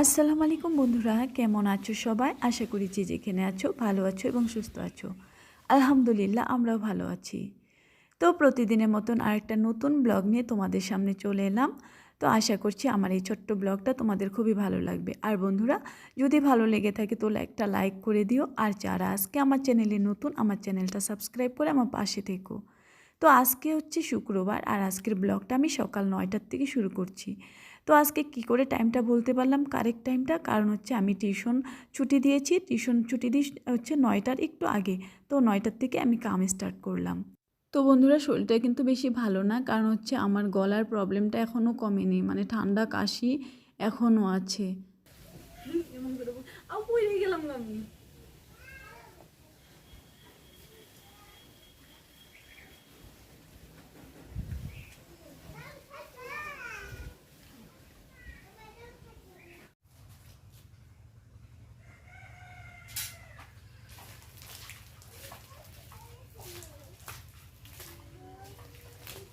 আসসালামু আলাইকুম বন্ধুরা, কেমন আছো সবাই? আশা করি যে যেখানে আছো ভালো আছো এবং সুস্থ আছো। আলহামদুলিল্লাহ, আমরাও ভালো আছি। তো প্রতিদিনের মতন আরেকটা নতুন ব্লগ নিয়ে তোমাদের সামনে চলে এলাম। তো আশা করছি আমার এই ছোট্ট ব্লগটা তোমাদের খুবই ভালো লাগবে। আর বন্ধুরা, যদি ভালো লেগে থাকে তো একটা লাইক করে দিও। আর যারা আজকে আমার চ্যানেলে নতুন, আমার চ্যানেলটা সাবস্ক্রাইব করে আমার পাশে থেকো। তো আজকে হচ্ছে শুক্রবার, আর আজকের ব্লগটা আমি সকাল নয়টার থেকে শুরু করছি। তো আজকে কি করে টাইমটা বলতে পারলাম? কারেক্ট টাইমটা কারণ হচ্ছে আমি টিউশন ছুটি দিয়েছি। টিউশন ছুটি দিয়ে হচ্ছে নয়টার একটু আগে। তো নয়টার থেকে আমি কাম স্টার্ট করলাম। তো বন্ধুরা, শরীরটা কিন্তু বেশি ভালো না। কারণ হচ্ছে আমার গলার প্রবলেমটা এখনও কমেনি। মানে ঠান্ডা কাশি এখনও আছে। আমি।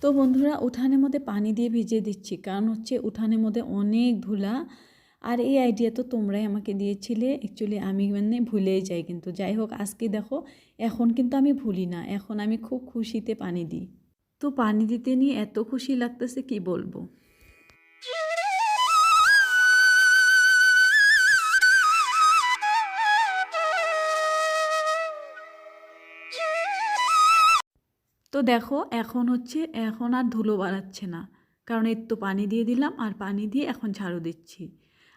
তো বন্ধুরা, উঠানের মধ্যে পানি দিয়ে ভিজিয়ে দিচ্ছি। কারণ হচ্ছে উঠানের মধ্যে অনেক ধুলা। আর এই আইডিয়া তো তোমরাই আমাকে দিয়েছিলে। অ্যাকচুয়ালি আমি মানে ভুলেই যাই কিন্তু। যাই হোক, আজকে দেখো, এখন কিন্তু আমি ভুলি না। এখন আমি খুব খুশিতে পানি দিই। তো পানি দিতে নিয়ে এত খুশি লাগতেছে, কি বলব? তো দেখো, এখন হচ্ছে, এখন আর ধুলো বাড়াচ্ছে না। কারণ এর তো পানি দিয়ে দিলাম আর পানি দিয়ে এখন ঝাড়ু দিচ্ছি।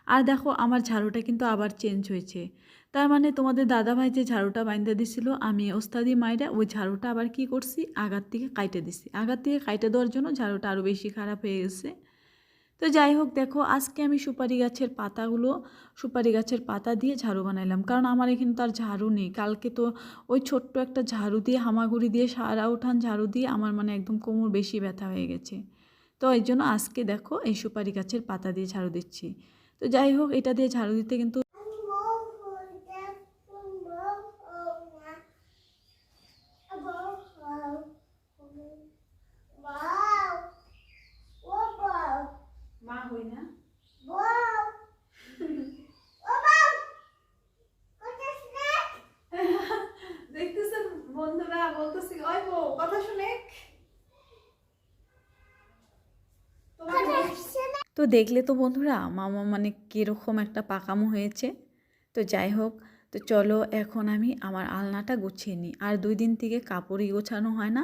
আর দেখো, আমার ঝাড়ুটা কিন্তু আবার চেঞ্জ হয়েছে। তার মানে তোমাদের দাদাভাই যে ঝাড়ুটা বাইন্দা দিছিল, আমি ওস্তাদি মায়েরা ওই ঝাড়ুটা আবার কি করছি? আগার থেকে কাইটে দিছি। আগার থেকে কাইটে দেওয়ার জন্য ঝাড়ুটা আরও বেশি খারাপ হয়ে গেছে। তো যাই হোক, দেখো, আজকে আমি সুপারি গাছের পাতাগুলো, সুপারি গাছের পাতা দিয়ে ঝাড়ু বানাইলাম। কারণ আমার এখানে তো আর ঝাড়ু নেই। কালকে তো ওই ছোট্ট একটা ঝাড়ু দিয়ে, হামাগুড়ি দিয়ে, সারা উঠান ঝাড়ু দিয়ে আমার মানে একদম কোমর বেশি ব্যথা হয়ে গেছে। তো এই জন্য আজকে দেখো এই সুপারি গাছের পাতা দিয়ে ঝাড়ু দিচ্ছি। তো যাই হোক, এটা দিয়ে ঝাড়ু দিতে কিন্তু বন্ধুরা বলতেছি ওই বউ কথা শুনে তো দেখলে তো বন্ধুরা মামা মানে কীরকম একটা পাকামো হয়েছে। তো যাই হোক তো চলো এখন আমি আমার আলনাটা গুছিয়ে নিই। আর দুই দিন থেকে কাপড়ই গোছানো হয় না।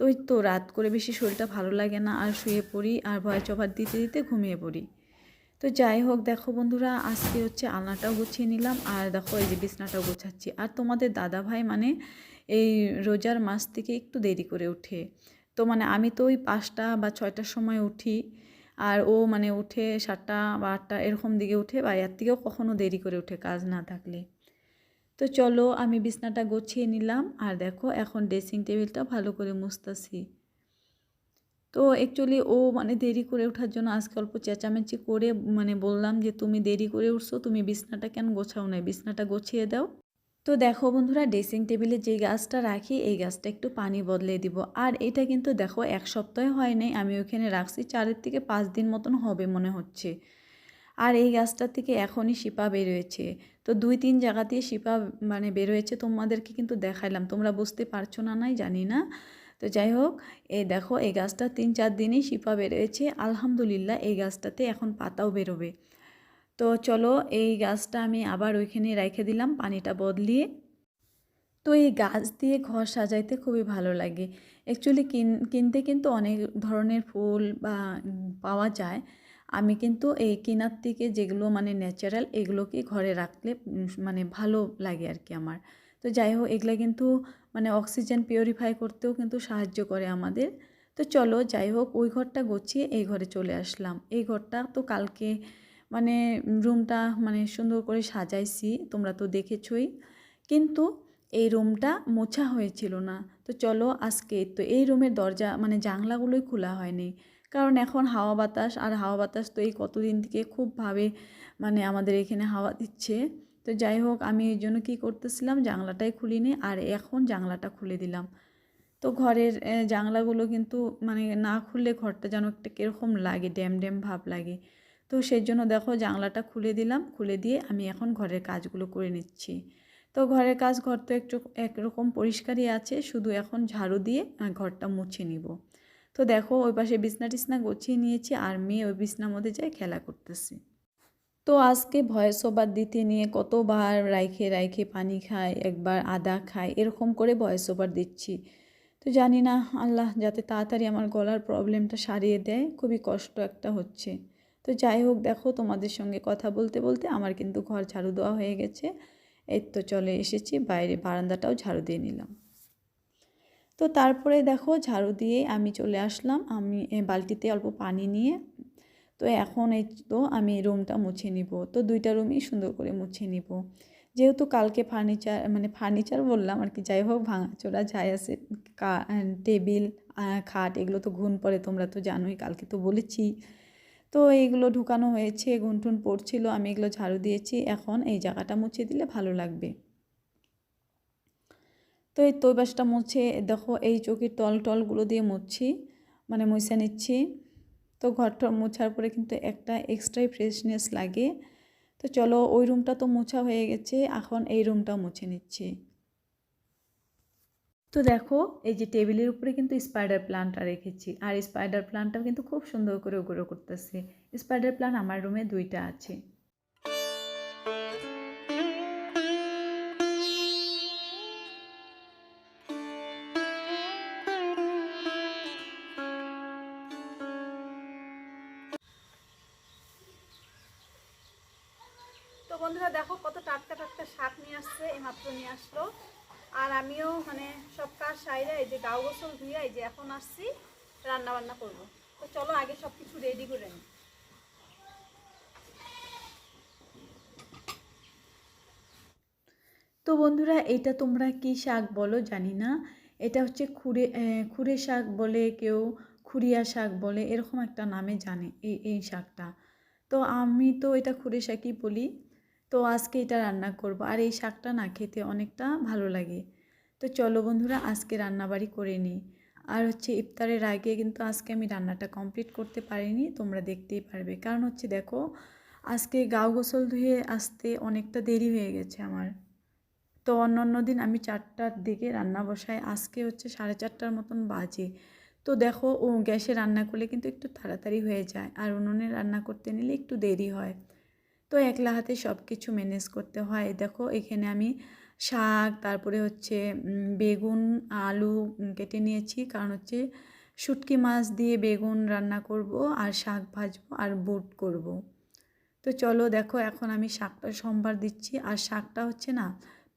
তো ওই তো রাত করে বেশি শরীরটা ভালো লাগে না। আর শুয়ে পড়ি আর ভয় চপার দিতে দিতে ঘুমিয়ে পড়ি। তো যাই হোক দেখো বন্ধুরা আজকে হচ্ছে আলনাটাও গুছিয়ে নিলাম। আর দেখো এই যে বিছনাটাও গোছাচ্ছি। আর তোমাদের দাদা ভাই মানে এই রোজার মাস থেকে একটু দেরি করে উঠে। তো মানে আমি তো ওই পাঁচটা বা ছয়টার সময় উঠি আর ও মানে উঠে সাতটা বা আটটা এরকম দিকে উঠে বা এর থেকেও কখনও দেরি করে উঠে কাজ না থাকলে। তো চলো আমি বিছনাটা গুছিয়ে নিলাম আর দেখো এখন ড্রেসিং টেবিলটা ভালো করে মুছতাছি। তো অ্যাকচুয়ালি ও মানে দেরি করে ওঠার জন্য আজকে অল্প চেঁচামেচি করে মানে বললাম যে, তুমি দেরি করে উঠছো, তুমি বিছনাটা কেন গোছাও নাই? বিছনাটা গুছিয়ে দাও। তো দেখো বন্ধুরা ড্রেসিং টেবিলে যে গাছটা রাখি, এই গাছটা একটু পানি বদলে দিব। আর এটা কিন্তু দেখো, এক সপ্তাহে হয় নাই, আমি ওখানে রাখছি, চারের থেকে পাঁচ দিন মতন হবে মনে হচ্ছে। আর এই গাছটা থেকে এখনই শিপা বেরোয়েছে। তো দুই, তিন জায়গা দিয়ে শিপা মানে বেরোয়েছে, তোমাদেরকে কিন্তু দেখাইলাম। তোমরা বুঝতে পারছ না নাই, জানি না। তো যাই হোক, এই দেখো, এই গাছটা তিন, চার দিনই শিপা বেরোয়েছে। আলহামদুলিল্লাহ, এই গাছটাতে এখন পাতাও বেরোবে। তো চলো এই গাছটা আমি আবার ওইখানে রেখে দিলাম পানিটা বদলিয়ে। তো এই গাছ দিয়ে ঘর সাজাইতে খুবই ভালো লাগে। অ্যাকচুয়ালি কিনতে কিন্তু অনেক ধরনের ফুল বা পাওয়া যায়। আমি কিন্তু এই কেনার থেকে যেগুলো মানে ন্যাচারাল এগুলোকে ঘরে রাখলে মানে ভালো লাগে আর কি আমার। তো যাই হোক, এগুলো কিন্তু মানে অক্সিজেন পিউরিফাই করতেও কিন্তু সাহায্য করে আমাদের। তো চলো যাই হোক, ওই ঘরটা গুছিয়ে এই ঘরে চলে আসলাম। এই ঘরটা তো কালকে মানে রুমটা মানে সুন্দর করে সাজাইছি, তোমরা তো দেখেছই। কিন্তু এই রুমটা মোছা হয়েছিল না। তো চলো আজকে তো এই রুমের দরজা মানে জানলাগুলোই খোলা হয়নি। কারণ এখন হাওয়া বাতাস, আর হাওয়া বাতাস তো এই কতদিন থেকে খুবভাবে মানে আমাদের এখানে হাওয়া দিচ্ছে। তো যাই হোক, আমি এই জন্য কী করতেছিলাম, জানলাটাই খুলিনি, আর এখন জানলাটা খুলে দিলাম। তো ঘরের জানলাগুলো কিন্তু মানে না খুললে ঘরটা যেন একটা কীরকম লাগে ড্যাম ড্যাম ভাব লাগে। তো সেই জন্য দেখো জানলাটা খুলে দিলাম, খুলে দিয়ে আমি এখন ঘরের কাজগুলো করে নিচ্ছি। তো ঘরের কাজ ঘর তো একটু একরকম পরিষ্কারই আছে, শুধু এখন ঝাড়ু দিয়ে ঘরটা মুছে নিব। তো দেখো ওই পাশে বিছনা টিছনা গুছিয়ে নিয়েছি আর মেয়ে ওই বিছনার মধ্যে যায় খেলা করতেছে। তো আজকে ভয়েস ওভার দিতে নিয়ে কতবার রাইখে রাইখে পানি খায় একবার আদা খায় এরকম করে ভয়েস ওভার দিচ্ছি। তো জানি না, আল্লাহ যাতে তাড়াতাড়ি আমার গলার প্রবলেমটা সারিয়ে দেয়, খুবই কষ্ট একটা হচ্ছে। তো যাই হোক, দেখো তোমাদের সঙ্গে কথা বলতে বলতে আমার কিন্তু ঘর ঝাড়ু দেওয়া হয়ে গেছে। এই তো চলে এসেছি, বাইরে বারান্দাটাও ঝাড়ু দিয়ে নিলাম। তো তারপরে দেখো ঝাড়ু দিয়ে আমি চলে আসলাম, আমি বালতিতে অল্প পানি নিয়ে। তো এখন এই তো আমি রুমটা মুছে নিব। তো দুইটা রুমই সুন্দর করে মুছে নিব। যেহেতু কালকে ফার্নিচার মানে ফার্নিচার বললাম আর কি, যাই হোক, ভাঙাচোরা যাই আছে টেবিল খাট, এগুলো তো ঘুণ পড়ে, তোমরা তো জানোই, কালকে তো বলেছি। তো এইগুলো ঢুকানো হয়েছে, গুনটুন পড়ছিল, আমি এগুলো ঝাড়ু দিয়েছি, এখন এই জায়গাটা মুছে দিলে ভালো লাগবে। তো এই তৈবাসটা মুছে, দেখো এই চৌকির তল টলগুলো দিয়ে মুছছি মানে মুছে নিচ্ছি। তো ঘরটা মোছার পরে কিন্তু একটা এক্সট্রাই ফ্রেশনেস লাগে। তো চলো ওই রুমটা তো মোছা হয়ে গেছে, এখন এই রুমটাও মুছে নিচ্ছি। তো দেখো, এই যে টেবিলের উপরে কিন্তু স্পাইডার প্লান্টটা রেখেছি। আর স্পাইডার প্লান্টটাও কিন্তু খুব সুন্দর করে গ্রো করতেছে। স্পাইডার প্লান্ট আমার রুমে দুইটা আছে। তো বন্ধুরা দেখো কত টাটকা টাটকা শাক নিয়ে আসছে, এই মাত্র নিয়ে আসলো। আর আমিও মানে সব কাজ সাইরে এই যে গাও গোসল ধুয়ে এই যে এখন আসছি রান্না বান্না করব। তো চলো আগে সব কিছু রেডি করে নিই। তো বন্ধুরা এটা তোমরা কি শাক বলো জানি না। এটা হচ্ছে আহ, খুরে শাক বলে কেউ খুরিয়া শাক বলে এরকম একটা নামে জানে এই এই শাকটা। তো আমি তো এটা খুরে শাকই বলি। তো আজকে এটা রান্না করব। আর এই শাকটা না খেতে অনেকটা ভালো লাগে। তো চলো বন্ধুরা, আজকে রান্নাবাড়ি করে নিই। আর হচ্ছে ইফতারের আগে কিন্তু আজকে আমি রান্নাটা কমপ্লিট করতে পারিনি, তোমরা দেখতেই পারবে। কারণ হচ্ছে দেখো, আজকে গাও গোসল ধুয়ে আসতে অনেকটা দেরি হয়ে গেছে আমার। তো অন্য অন্য দিন আমি চারটার দিকে রান্না বসাই। আজকে হচ্ছে সাড়ে চারটার মতন বাজে। তো দেখো, ও গ্যাসে রান্না করলে কিন্তু একটু তাড়াতাড়ি হয়ে যায়। আর উনুনে রান্না করতে নিলে একটু দেরি হয়। তো একলা হাতে সব কিছু ম্যানেজ করতে হয়। দেখো, এখানে আমি শাক, তারপরে হচ্ছে বেগুন, আলু কেটে নিয়েছি। কারণ হচ্ছে শুটকি মাছ দিয়ে বেগুন রান্না করব আর শাক ভাজবো আর বুট করব। তো চলো দেখো, এখন আমি শাকটা সম্বার দিচ্ছি। আর শাকটা হচ্ছে না,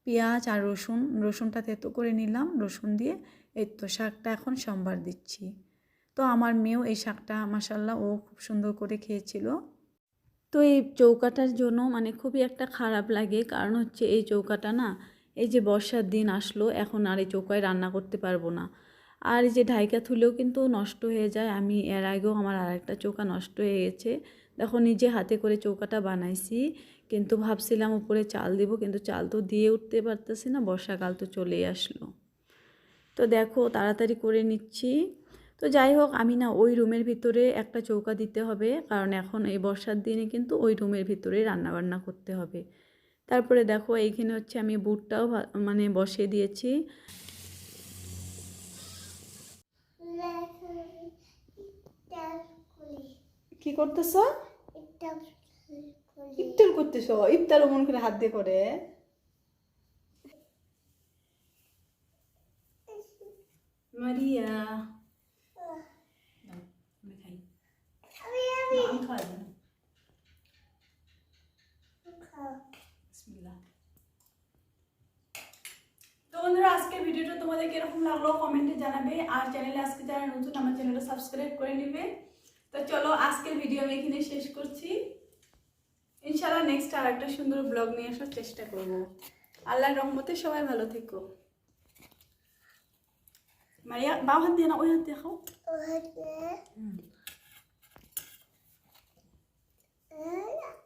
পেঁয়াজ আর রসুন, রসুনটা তেতো করে নিলাম, রসুন দিয়ে এই তো শাকটা এখন সম্বার দিচ্ছি। তো আমার মেয়েও এই শাকটা মাসাল্লাহ ও খুব সুন্দর করে খেয়েছিল। তো এই চৌকাটার জন্য মানে খুবই একটা খারাপ লাগে। কারণ হচ্ছে এই চৌকাটা না, এই যে বর্ষার দিন আসলো, এখন আর এই চৌকায় রান্না করতে পারব না। আর এই যে ঢাইকা থুলেও কিন্তু নষ্ট হয়ে যায়। আমি এর আগেও আমার আর একটা চৌকা নষ্ট হয়ে গেছে। দেখো নিজে হাতে করে চৌকাটা বানাইছি, কিন্তু ভাবছিলাম উপরে চাল দিব, কিন্তু চাল তো দিয়ে উঠতে পারতেছি না, বর্ষাকাল তো চলেই আসলো। তো দেখো, তাড়াতাড়ি করে নিচ্ছি। তো যাই হোক, আমি না ওই রুমের ভিতরে একটা চৌকা দিতে হবে, কারণ এখন এই বর্ষার দিনে কিন্তু ওই রুমের ভিতরে রান্নাবান্না করতে হবে। তারপরে দেখো, এইখানে হচ্ছে আমি বুটটাও মানে বসিয়ে দিয়েছি। কি করতেছ? ইফতার করতেছ? ইফতার মন করে হাত দিয়ে করে। মারিয়া দাও, আমি খাই না, আমি খাওয়াই না। তো বন্ধুরা আজকের ভিডিওটা তোমাদের কীরকম লাগল কমেন্টে জানাবে আর চ্যানেলে আজকে যারা নতুন আমার চ্যানেলটা সাবস্ক্রাইব করে নেবে তো চলো আজকের ভিডিও আমি এখানে শেষ করছি ইনশাআল্লাহ নেক্সট আর একটা সুন্দর ব্লগ নিয়ে আসার চেষ্টা করব আল্লাহর রহমতে সবাই ভালো থেকো মারিয়া বাম হাত দিয়ে না ওই হাত দিয়ে খাও। Olha.